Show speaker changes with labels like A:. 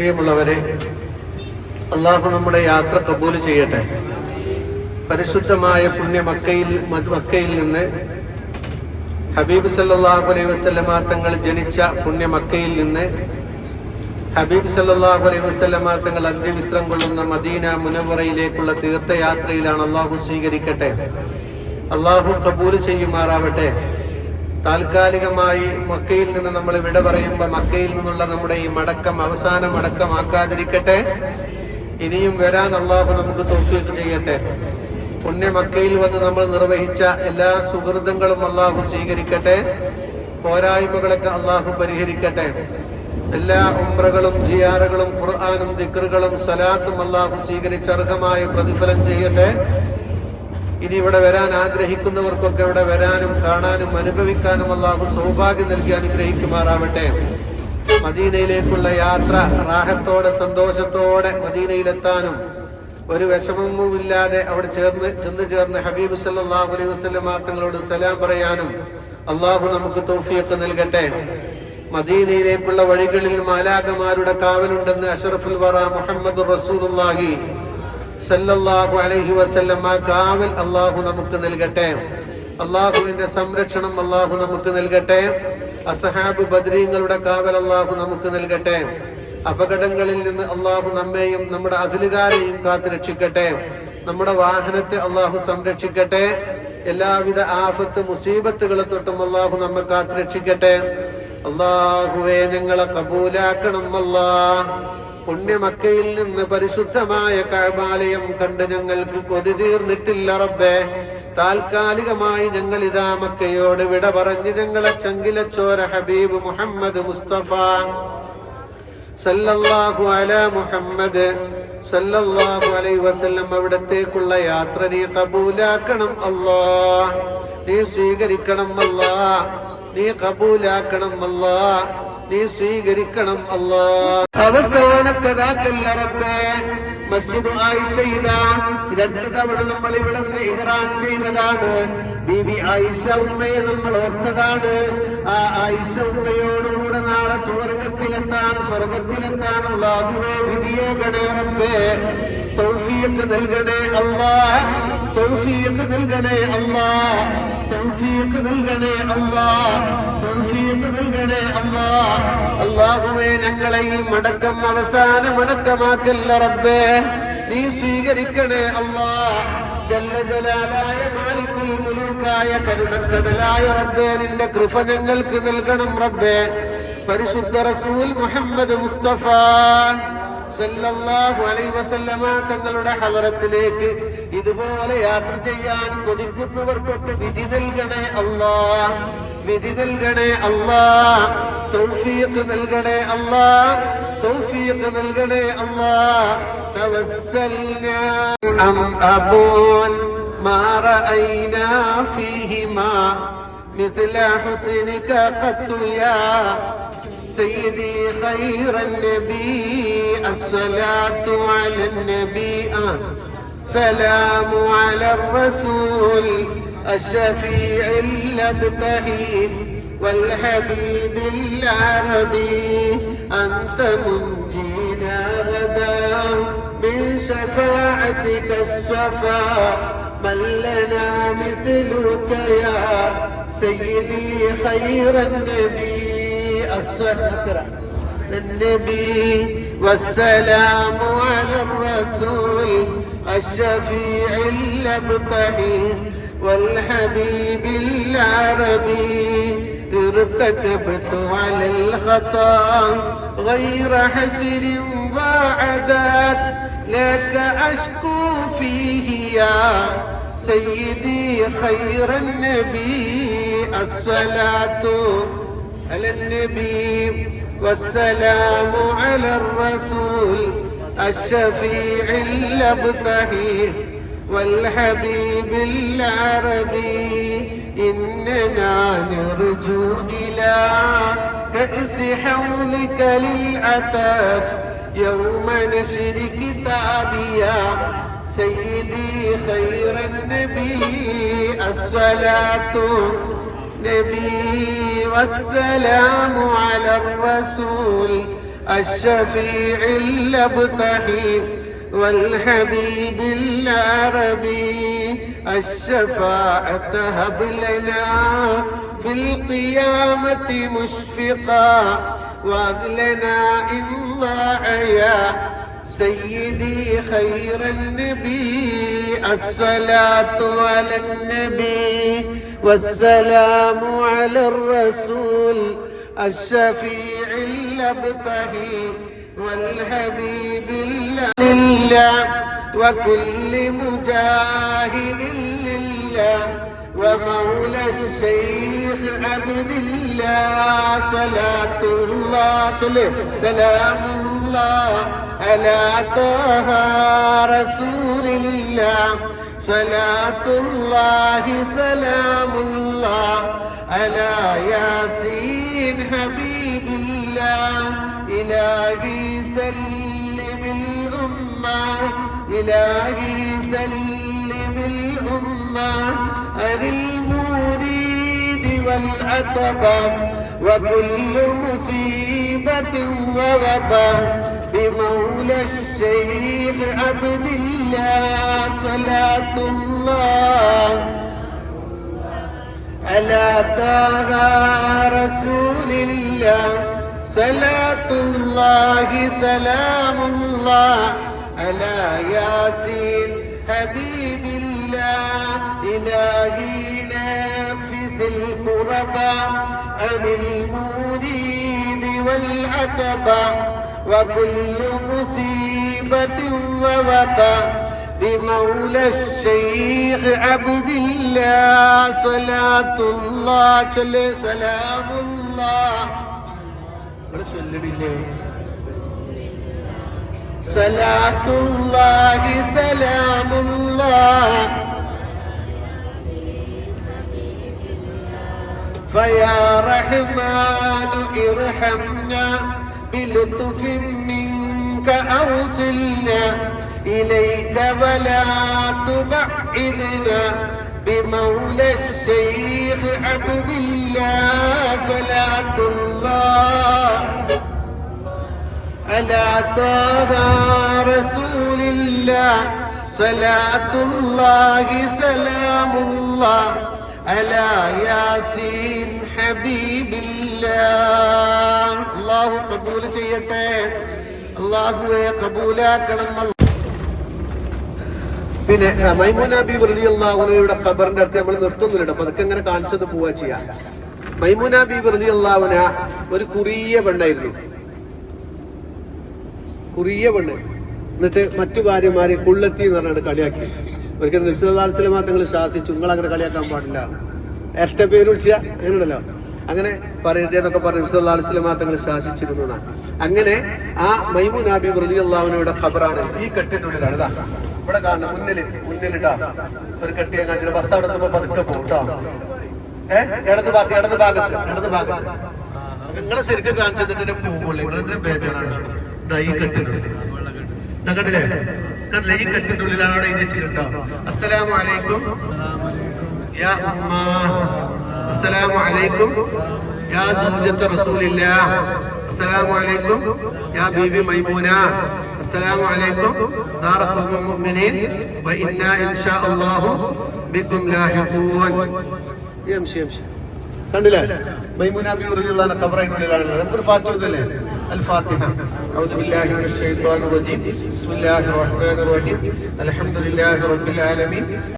A: പ്രിയമുള്ളവരെ അള്ളാഹു നമ്മുടെ യാത്ര കബൂൽ ചെയ്യട്ടെ. പരിശുദ്ധമായ പുണ്യ മക്കയിൽ മക്കയിൽ നിന്ന് ഹബീബ് സല്ലാഹു അലൈഹി വസ്ലമ തങ്ങൾ ജനിച്ച പുണ്യ മക്കയിൽ നിന്ന് ഹബീബ് സല്ലാഹു അലൈഹി വസ്ലമ തങ്ങൾ അന്ത്യവിശ്രം കൊള്ളുന്ന മദീന മുനവറയിലേക്കുള്ള തീർത്ഥയാത്രയിലാണ് അള്ളാഹു സ്വീകരിക്കട്ടെ. അള്ളാഹു കബൂൽ ചെയ്യുമാറാവട്ടെ. താൽക്കാലികമായി മക്കയിൽ നിന്ന് നമ്മൾ വിട പറയുമ്പോൾ മക്കയിൽ നിന്നുള്ള നമ്മുടെ ഈ മടക്കം അവസാന മടക്കമാക്കാതിരിക്കട്ടെ ഇനിയും വരാൻ അള്ളാഹു നമുക്ക് തോഫീക്ക് ചെയ്യട്ടെ. പുണ്യ മക്കയിൽ വന്ന് നമ്മൾ നിർവഹിച്ച എല്ലാ സുഹൃതങ്ങളും അള്ളാഹു സ്വീകരിക്കട്ടെ. പോരായ്മകളൊക്കെ അള്ളാഹു പരിഹരിക്കട്ടെ. എല്ലാ ഉംറകളും ജിയാറുകളും ഖുർആാനും ദിക്റുകളും സലാത്തും അള്ളാഹു സ്വീകരിച്ച് അർഹമായ പ്രതിഫലം ചെയ്യട്ടെ. ഇനി ഇവിടെ വരാൻ ആഗ്രഹിക്കുന്നവർക്കൊക്കെ ഇവിടെ വരാനും കാണാനും അനുഭവിക്കാനും അള്ളാഹു സൗഭാഗ്യം നൽകി അനുഗ്രഹിക്കുമാറാവട്ടെ. മദീനയിലേക്കുള്ള യാത്ര റാഹത്തോടെ സന്തോഷത്തോടെ മദീനയിലെത്താനും ഒരു വിഷമവുമില്ലാതെ അവിടെ ചേർന്ന് ചെന്ന് ചേർന്ന് ഹബീബ് സല്ലാഹു അലൈഹി വസ്ലം തങ്ങളോട് സലാം പറയാനും അള്ളാഹു നമുക്ക് തോഫിയൊക്കെ നൽകട്ടെ. മദീനയിലേക്കുള്ള വഴികളിൽ മാലാകമാരുടെ കാവലുണ്ടെന്ന് അഷറഫുൽ വറ മുഹമ്മദ് റസൂലുള്ളാഹി സല്ലല്ലാഹു അലൈഹി വസല്ലമ കാവൽ അള്ളാഹു നമുക്ക് നൽകട്ടെ. അള്ളാഹുവിന്റെ സംരക്ഷണം അള്ളാഹു നമുക്ക് നൽകട്ടെ. അസഹാബ് ബദ്രീങ്ങളുടെ കാവൽ അള്ളാഹു നമുക്ക് നൽകട്ടെ. അപകടങ്ങളിൽ നിന്ന് അള്ളാഹു നമ്മെയും നമ്മുടെ അഖിലുകാരെയും കാത്തു രക്ഷിക്കട്ടെ നമ്മുടെ വാഹനത്തെ അള്ളാഹു സംരക്ഷിക്കട്ടെ. എല്ലാവിധ ആഫത്ത് മുസീബത്തുകളെ തൊട്ടും അള്ളാഹു നമ്മെ കാത്തു രക്ഷിക്കട്ടെ അള്ളാഹുവെ ഞങ്ങളെ കബൂലാക്കണം അല്ലാ പുണ്യമക്കയിൽ നിന്ന് പരിശുദ്ധമായ കഴബാലയം കണ്ട് ഞങ്ങൾക്ക് കൊതി തീർന്നിട്ടില്ല റബ്ബേ. താൽക്കാലികമായി ഞങ്ങൾ ഇതാ മക്കയോട് വിട പറഞ്ഞ് ഞങ്ങളെ ചങ്കിലച്ചോര ഹബീബ് മുഹമ്മദ് മുസ്തഫ. സല്ലല്ലാഹു അല മുഹമ്മദ് സല്ലല്ലാഹു അലൈ വസല്ലം അവിടത്തേക്കുള്ള യാത്ര നീ കബൂലാക്കണം അല്ലാ. നീ സ്വീകരിക്കണം അല്ലാ. നീ കബൂലാക്കണം അല്ലാ. നീ സ്വീകരിക്കണം അല്ലാ. അവസാനത്തതാക്കല്ല റബ്ബേ. മസ്ജിദ് ആയിഷയില. രണ്ട് തവണ നമ്മൾ ഇവിടെ ഇഹ്റാൻ ചെയ്തതാണ്. ബീബി ആയിഷ ഉമ്മയെ നമ്മൾ ഓർത്തതാണ്. ആ ആയിഷ ഉമ്മയോടുകൂടെ നാളെ സ്വർഗത്തിലെത്താൻ സ്വർഗത്തിലെത്താൻ അള്ളാഹുവേ വിധിയെ ഗണേ റബ്ബേ. തൗഫീഖ് നൽകണേ അല്ലാ തൗഫീഖ് നൽകണേ അല്ലാ തൗഫീഖ് നൽകണേ അല്ലാ. തൗഫീഖ് നൽകണേ അല്ലാ. അല്ലാഹുവേ ഞങ്ങളെ ഈ മടക്കം അവസാന മടക്കമാക്കല്ല റബ്ബേ. നീ സ്വീകരിക്കണേ അല്ലാ. ജല്ല ജലാലായ മാലിക്കുൽ മുലൂക്കായ കരുണക്കടലായ റബ്ബേ നിന്റെ കൃപ ഞങ്ങൾക്ക് നൽകണം റബ്ബേ. പരിശുദ്ധ റസൂൽ മുഹമ്മദ് മുസ്തഫ സല്ലല്ലാഹു അലൈഹി വസല്ലമ തങ്ങളുടെ ഹലറത്തിലേക്ക് ഇതുപോലെ യാത്ര ചെയ്യാൻ കൊതിക്കുന്നവർക്കൊക്കെ വിധി നൽകണേ അല്ലാ വിധി നൽകണേ അല്ലാ തൗഫീഖ് നൽകണേ അല്ലാ തൗഫീഖ് നൽകണേ അല്ലാ തവസ്സൽനാ അം അബൂൻ ما رأينا فيهما مثل حسنك قط يا سيدي خير النبي الصلاة على النبي آه. سلام على الرسول الشفيع الأبتهي والحبيب العربي. أنت منجينا غدا من شفاعتك الصفا. من لنا مثلك يا سيدي خير النبي. الصلاة النبي. والسلام على الرسول الشفيع الابطحي والحبيب العربي. ارتكبت على الخطأ غير حسر وعدات. لك أشكو فيه يا سيدي خير النبي. الصلاة على النبي. والسلام على الرسول الشفيع الأبتهي والحبيب العربي. إننا نرجو إلى كأس حولك للعطاش يوم نشر كتابيا سيدي خير النبي. الصلاة نبي والسلام على الرسول الشفيع الابتحي والحبيب العربي الشفاعة هب لنا في القيامة مشفقا وأغلنا إن ضاع يا سيدي خير النبي الصلاة على النبي والسلام على الرسول الشفيع الابتهي والحبيب لله وكل مجاهد لله ومولى الشيخ عبد الله صلاة الله سلام الله على طه رسول الله. صلاة الله سلام الله على ياسين حبيب الله إلهي سلم الأمة إلهي سلم الأمة عن المريد والعتبة وكل مصيبة ووباء بمولى الشيخ عبد الله صلاة الله. على طه رسول الله. صلاة الله سلام الله. على ياسين حبيب الله. إلهي نفس الكربى عن المريد والعتبة وكل مصيبة ووباء بمولى الشيخ عبد الله صلاة الله سلام الله. صلاة الله سلام الله. فيا رحمن ارحمنا. بلطف منك أوصلنا إليك ولا تبعدنا بمولى الشيخ عبد الله صلاة الله. على طه رسول الله صلاة الله سلام الله. على ياسين حبيب الله. അള്ളാഹു കബൂൽ ചെയ്യട്ടെ. അള്ളാഹുവെ കബൂലാക്കണം പിന്നെ മൈമൂന ബി വൃതി അള്ളാഹുനയുടെ ഖബറിന്റെ അടുത്ത് നമ്മൾ നിർത്തുന്നില്ല അപ്പൊ അതൊക്കെ ഇങ്ങനെ കാണിച്ചത് പോവാ ചെയ്യാം. മൈമൂന ബി വൃതി അള്ളാഹുന ഒരു കുറിയ പെണ്ണായിരുന്നു. കുറിയ പെണ്ണ്. എന്നിട്ട് മറ്റു ഭാര്യമാരെ കുള്ളത്തി എന്ന് പറഞ്ഞാണ് കളിയാക്കി. ഒരിക്കലും നിശ്ചിതാത്സലമാ തങ്ങൾ ശാസിച്ചു. നിങ്ങൾ അങ്ങനെ കളിയാക്കാൻ പാടില്ല. എഷ്ട പേര് വിളിച്ച എങ്ങനെയുണ്ടല്ലോ അങ്ങനെ പറയുന്നതൊക്കെ പറഞ്ഞ് നിശ്ചിതാത്സലമാ തങ്ങൾ ശാസിച്ചിരുന്നതാണ്. അങ്ങനെ ആ മൈമു നബി വൃതി അള്ളാഹുനയുടെ ഖബറാണ് ഈ കെട്ടിനുള്ളിലാണ് ഇതാ. ഇവിടെ കാണുന്ന മുന്നിൽ മുന്നിലിട്ടാ ഒരു കെട്ടിയെ കാണിച്ചിട്ട് ബസ് അവിടെ പതുക്കെ പോട്ടോ ഏഹ് ഇടത് ഭാഗത്ത് ഇടത് ഭാഗത്ത് ഇടത് ഭാഗത്ത്. നിങ്ങളെ ശരിക്കും കാണിച്ചിട്ട് പോകുള്ളൂ നിങ്ങളെന്തിനാ ബേജാറാണ്. ദാ ഈ കെട്ടിനുള്ളിൽ കണ്ടില്ലേ? കണ്ടില്ലേ? ഈ കെട്ടിന്റെ ഉള്ളിലാണ് അവിടെ എഴുതി വെച്ചിട്ടുണ്ടോ അസ്സലാമു അലൈക്കും. യാ ഉമ്മ. അസ്സലാമു അലൈക്കും യാ സൗജത്ത് റസൂലില്ലാ അസ്സലാമു അലൈക്കും യാ ബീബി മൈമൂന അസ്സലാമു അലൈക്കും ദാറ ഖൗമുൽ മുഅ്മിനീൻ വ ഇന്നാ ഇൻഷാ അല്ലാഹു ബിക്കും ലാഹിഖൂൻ യംശി യംശി കണ്ടില്ലേ മൈമൂന ബി റളിയല്ലാഹു അൻഹ ഖബറിനുള്ളിലാണുള്ളത് നമുക്കൊരു ഫാത്തിഹ ഓതല്ലേ الفاتحة أعوذ بالله من الشيطان الرجيم بسم الله الرحمن الرحيم الحمد لله رب العالمين